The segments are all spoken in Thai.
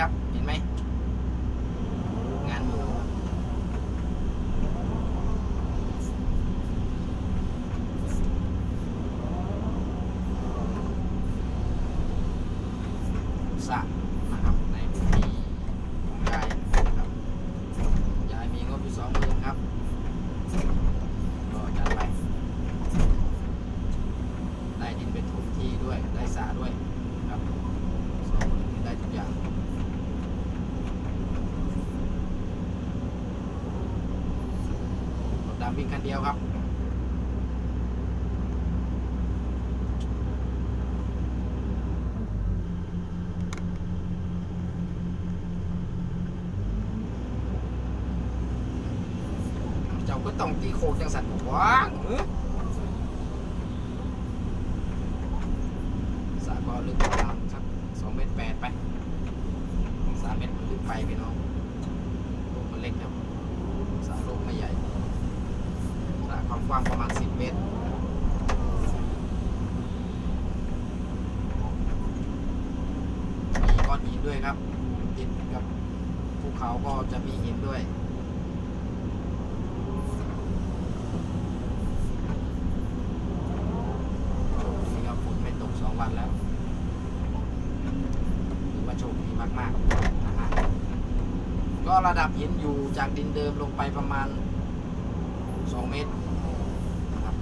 ครับ เห็นไหม งานหมูสระนะครับในพื้นที่ของยายนะครับยายมีงบอยู่สองหมื่นครับ ก็จัดไป ได้ดินเป็นทุนที่ด้วย ได้สาด้วยครับสองคนนี้ได้ทุกอย่าง รถดำ วิ่งคันเดียวครับเจ้าก็ต้องตีโคกจังสันว้างเอ้อสาก็ลึกประมาณสักสองเมตรแปดไปสามเมตรลึกไปพี่น้องลูกมันเล็กครับสาลูกไม่ใหญ่สาความกว้างประมาณสิบเมตร มีก้อนหิน ด้วยครับ ติดกับภูเขาก็จะมีหินด้วยนี่ก็ฝนไม่ตกสองวันแล้วถือว่าโชคดีมากๆนะฮะก็ระดับหินอยู่จากดินเดิมลงไปประมาณ 2 เมตรนะครับ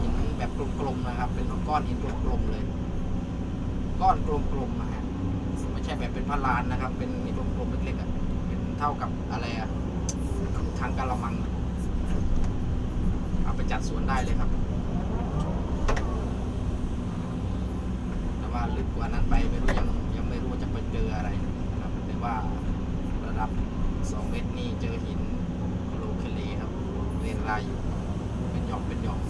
หินแบบกลมๆนะครับ เป็นก้อนหินกลมๆเลย ก้อนกลมๆนะฮะไม่ใช่แบบเป็นพลานนะครับ เป็นหินกลมๆเล็กๆอะเป็นเท่ากับอะไรอะทางกะละมัง เอาไปจัดสวนได้เลยครับ แต่ว่าลึกกว่านั้นไปไม่รู้ยังยังไม่รู้จะไปเจออะไรนะครับแต่ว่าระดับ 2 เมตรนี่เจอหินโลเคเลครับเรียนรายอยู่ เป็นหย่อมเป็นหย่อม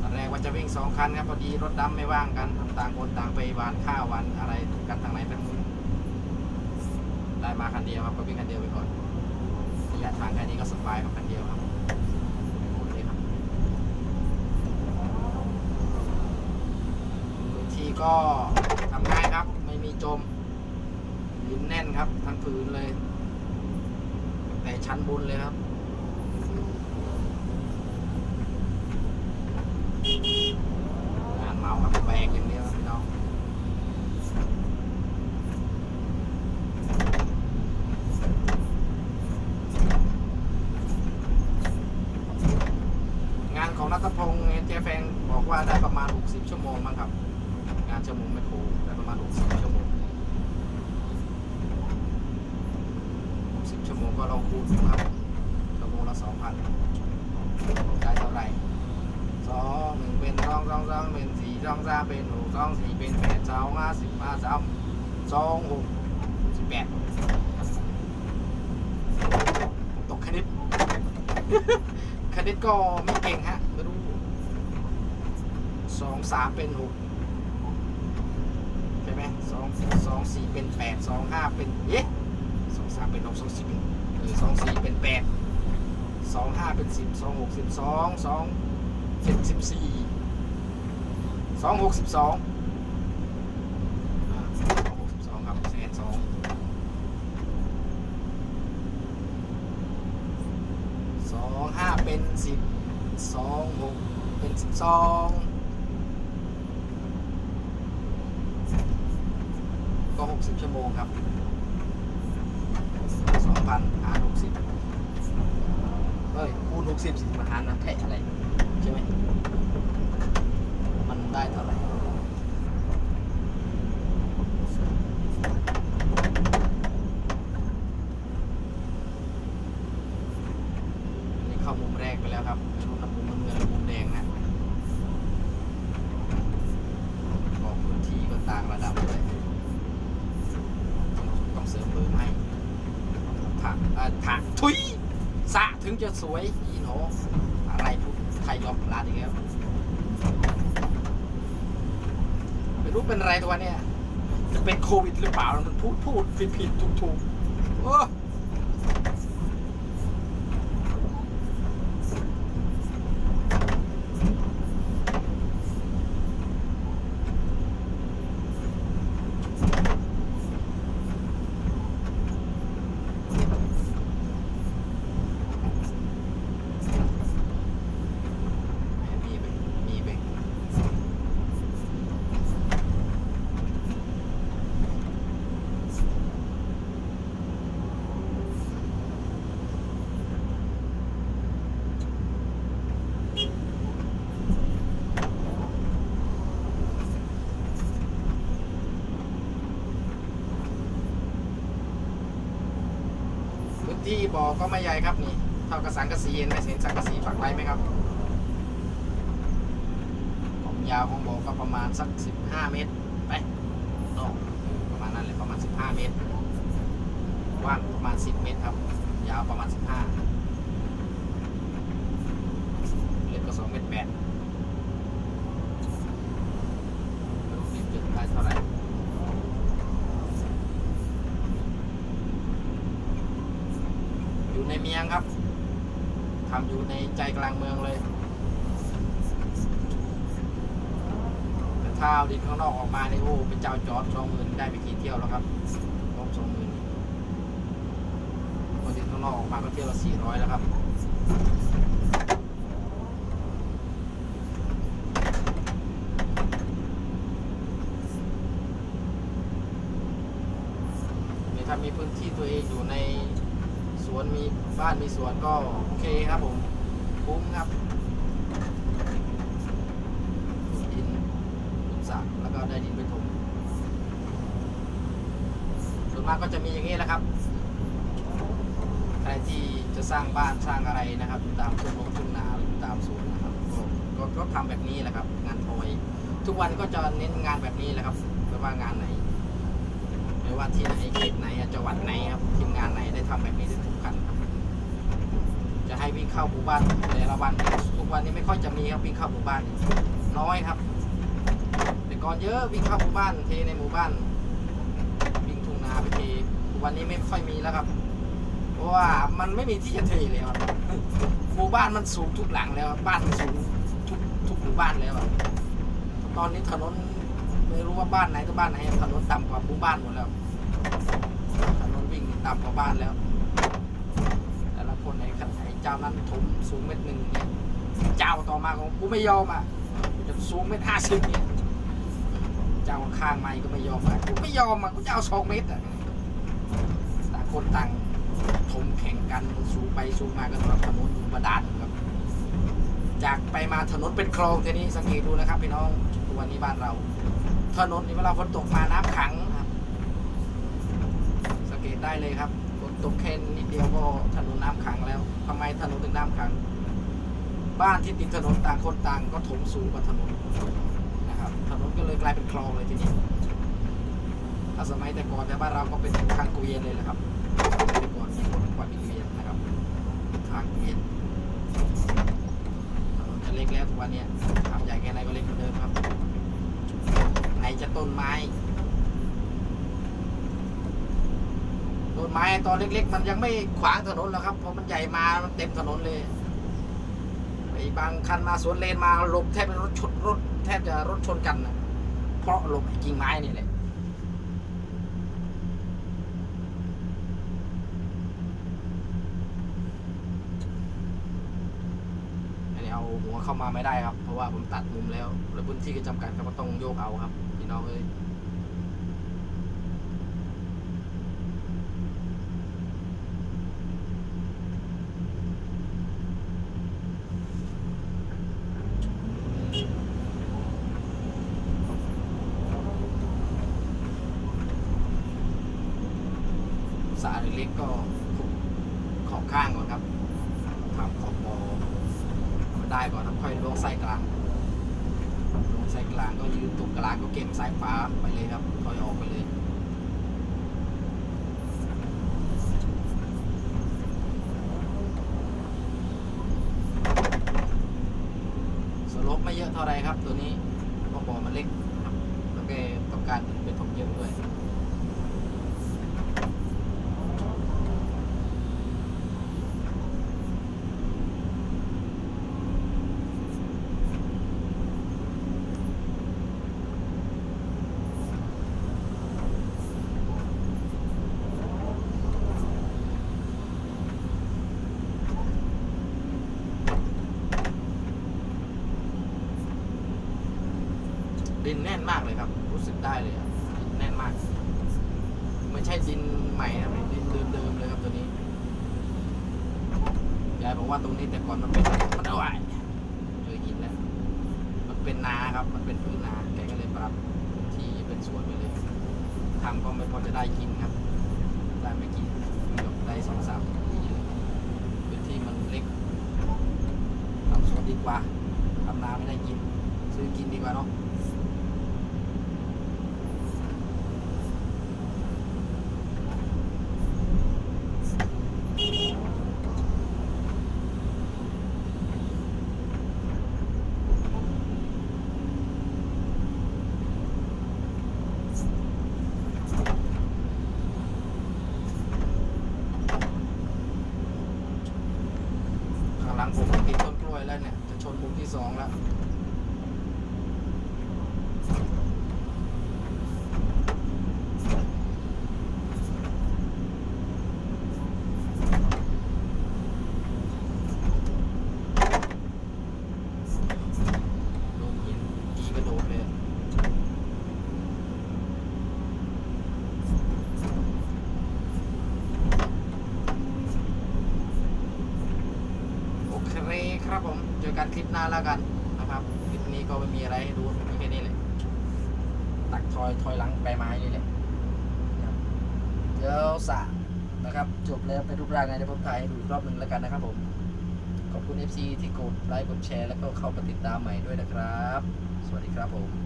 ตอนแรกว่าจะวิ่ง สองคันครับพอดีรถดำไม่ว่างกันต่างคนต่างไปวานข้าววันอะไรกันทางไหนเป็นมุมได้มาคันเดียวครับก็วิ่งคันเดียวไปก่อนระยะทางแค่นี้ก็สบายครับคันเดียวครับหมดเลยครับที่ก็ทำง่ายครับ ไม่มีจมดินแน่นครับทั้งพื้นเลย แต่ชั้นบนเลยครับ งานเมาครับแบกอย่างเดียวครับพี่น้อง งานของนัทพงศ์เจแฟงบอกว่าได้ประมาณ 60 ชั่วโมงมั้งครับ งานชั่วโมงไม่โคได้ประมาณ 60 ชั่วโมง 60 ชั่วโมงก็ลองคูณดูครับ ชั่วโมงละ2,000 ได้เท่าไหร่สองหนึ่งเป็นสองสองสองเป็น สองสามเป็นหกสองสี่เป็นแปดสองห้าสิบห้าสามสองหกสิบแปดตกคณิต คณิตก็ไม่เก่งฮะไม่รู้สองสามเป็นหกใช่ไหมสองสองสี่เป็นแปดสองห้าเป็นเอ๊ะสองสามเป็นหกสองสี่เป็นเออสองสี่เป็นแปดสองห้าเป็นสิบสองหกสิบสองสองเจ็ดสิบสี่ สองหกสิบสองสองหกสิบสองครับแสนสองสองห้าเป็นสิบสองหกเป็นสิบสองก็หกสิบชั่วโมงครับสองพันหารหกสิบเฮ้ยคูณหกสิบสิบมาหารนะแค่อะไรใช่ไหม ได้เท่าไหร่เข้ามุมแรกไปแล้วครับไม่รู้นำมุมเงินหรือมุมแดงนะบอกพื้นที่ก็ต่างระดับเลยต้องต้องเสริมเพิ่มให้ถังอกถังทุยสะถึงจะสวยอีโนออะไรทุกไทยยอมลาดอีกแล้ว รู้เป็นอะไรตัวเนี้ยจะเป็นโควิดหรือเปล่า มันพูดพูดผิดผิดถูกถูกโอ้ ที่บอกก็ไม่ใหญ่ครับนี่เท่ากับสังกะสีเห็นไหมเห็นสังกะสีปักไว้ไหมครับความยาวของบอกก็ประมาณสัก 15 เมตรไปต่ประมาณนั้นเลยประมาณ 15 เมตรกว้างประมาณ 10 เมตรครับ ยาวประมาณ 15เล็กก็2เมตร8 นียงครับทำอยู่ในใจกลางเมืองเลยแต่ถ้าดินข้างนอกออกมาเนี่ยโอ้เป็นเจ้าจอดสองหมื่นได้ไปกี่เที่ยวแล้วครับงบสองหมื่นพอดินข้างนอกออกมาก็เที่ยวละสี่ร้อยแล้วครับถ้ามีพื้นที่ตัวเองอยู่ใน วนมีบ้านมีสวนก็โอเคครับผมคุ้มครับดินสระแล้วก็ได้ดินไปถมส่วนมากก็จะมีอย่างนี้แหละครับใครที่จะสร้างบ้านสร้างอะไรนะครับตามทุ่งนงทุ่งนาหรือตามสวนนะครับก็ก็ทำแบบนี้แหละครับ งานทอยทุกวันก็จะเน้นงานแบบนี้แหละครับไม่ว่างานไหน ไม่ว่าที่ไหนเขตไหนจังหวัดไหนครับทีมงานไหนได้ทำแบบนี้ได้ทุกคันครับจะให้วิ่งเข้าหมู่บ้านแต่ละวันทุกวันนี้ไม่ค่อยจะมีครับวิ่งเข้าหมู่บ้านน้อยครับ แต่ก่อนเยอะวิ่งเข้าหมู่บ้านเทในหมู่บ้าน วิ่งทุ่งนาไปเททุกวันนี้ไม่ค่อยมีแล้วครับ เพราะว่ามันไม่มีที่จะเทเลยครับหมู่บ้านมันสูงทุกหลังแล้วบ้านมันสูงทุกทุกหมู่บ้านแล้วตอนนี้ถนนไม่รู้ว่าบ้านไหนก็บ้านไหนถนนต่ำกว่าหมู่บ้านหมดแล้ว ถนนวิ่งต่ำกว่าบ้านแล้ว แต่ละคนในขณะไอ้เจ้านั้นถมสูงเม็ดหนึ่งเนี่ยเจ้าต่อมาของกูไม่ยอมอะจะสูงเม็ดห้าสิบเนี่ยเจ้าข้างไม่ก็ไม่ยอมอะกูไม่ยอมอะกูจะเอาสองเมตรอะต่างคนต่างถมแข่งกันสูงไปสูงมากันแบบถนนบาดาลครับจากไปมาถนนเป็นคลองทีนี้สังเกตดูนะครับพี่น้องทุกวันนี้บ้านเรา ถนนนี่เวลาฝนตกมาน้ำขัง ได้เลยครับฝนตกแค่นิดเดียวก็ถนนน้ำขังแล้วทำไมถนนถึงน้ำขัง บ้านที่ติดถนนต่างคนต่างก็ถมสูงกว่าถนนนะครับ ถนนก็เลยกลายเป็นคลองเลยทีนี้ถ้าสมัยแต่ก่อนแต่บ้านเราก็เป็นทางเกวียนเลยแหละครับแต่ก่อนมีรถกว่ามีเกวียนนะครับ ทางเกวียนถนนจะเล็กแล้วทุกวันนี้ทำใหญ่แค่ไหนก็เล็กเหมือนเดิมครับไหนจะต้นไม้ ต้น ไม้ตอนเล็ก ๆ มันยังไม่ขวางถนนหรอกครับพอมันใหญ่มามันเต็มถนนเลยไอ้บางคันมาสวนเลนมาหลบแทบเป็นรถชนรถแทบจะรถชนกันนะเพราะหลบไอ้กิ่งไม้นี่แหละอันนี้เอาหัวเข้ามาไม่ได้ครับ เพราะว่าผมตัดมุมแล้ว แล้วพื้นที่ก็จำกัดครับก็ต้องโยกเอาครับพี่น้องเอ้ย ล็กก็ขอบข้างก่อนครับทำขอบบอได้ก่อนแล้วค่อยลวงไส้กลางลวงไส้กลางก็ยืนตุกกลางก็เก็บสายฟ้าไปเลยครับถอยออกไปเลยสลบไม่เยอะเท่าไรครับตัวนี้ขอบบอมันเล็กแล้วก็ต้องการเป็นทองเยอะด้วย ดินแน่นมากเลยครับ รู้สึกได้เลยครับแน่นมากไม่ใช่ดินใหม่นะเป็นดินเดิมๆเลยครับตัวนี้ยายบอกว่าตรงนี้แต่ก่อนมันเป็นมันเอาไว้เจอหินแล้วมันเป็นนาครับ มันเป็นพื้นนาแกก็เลยปรับที่เป็นสวนไปเลยทำก็ไม่พอจะได้กินครับ ได้ไม่กินยกได้สองสามปีเลยพื้นที่มันเล็กทำสวนดีกว่าทำนาไม่ได้กิน ซื้อกินดีกว่าเนาะ ข้างหลังผมก็ติดต้นกล้วยแล้วเนี่ย จะชนมุมที่สองแล้ว โดนหินตีกระโดดเลย โอเคครับผม เจอกันคลิปหน้าแล้วกันนะครับคลิปนี้ก็ไม่มีอะไรให้ดูมีแค่นี้เลยตักทอยทอยหลังใบไม้นี่แหละเดี๋ยวสระนะครับ จบแล้วเป็นรูปร่างไงเดี๋ยวผมถ่ายให้ดูอีกรอบหนึ่งแล้วกันนะครับผมขอบคุณ FC ที่กดไลค์กดแชร์แล้วก็เข้ามาติดตามใหม่ด้วยนะครับ สวัสดีครับผม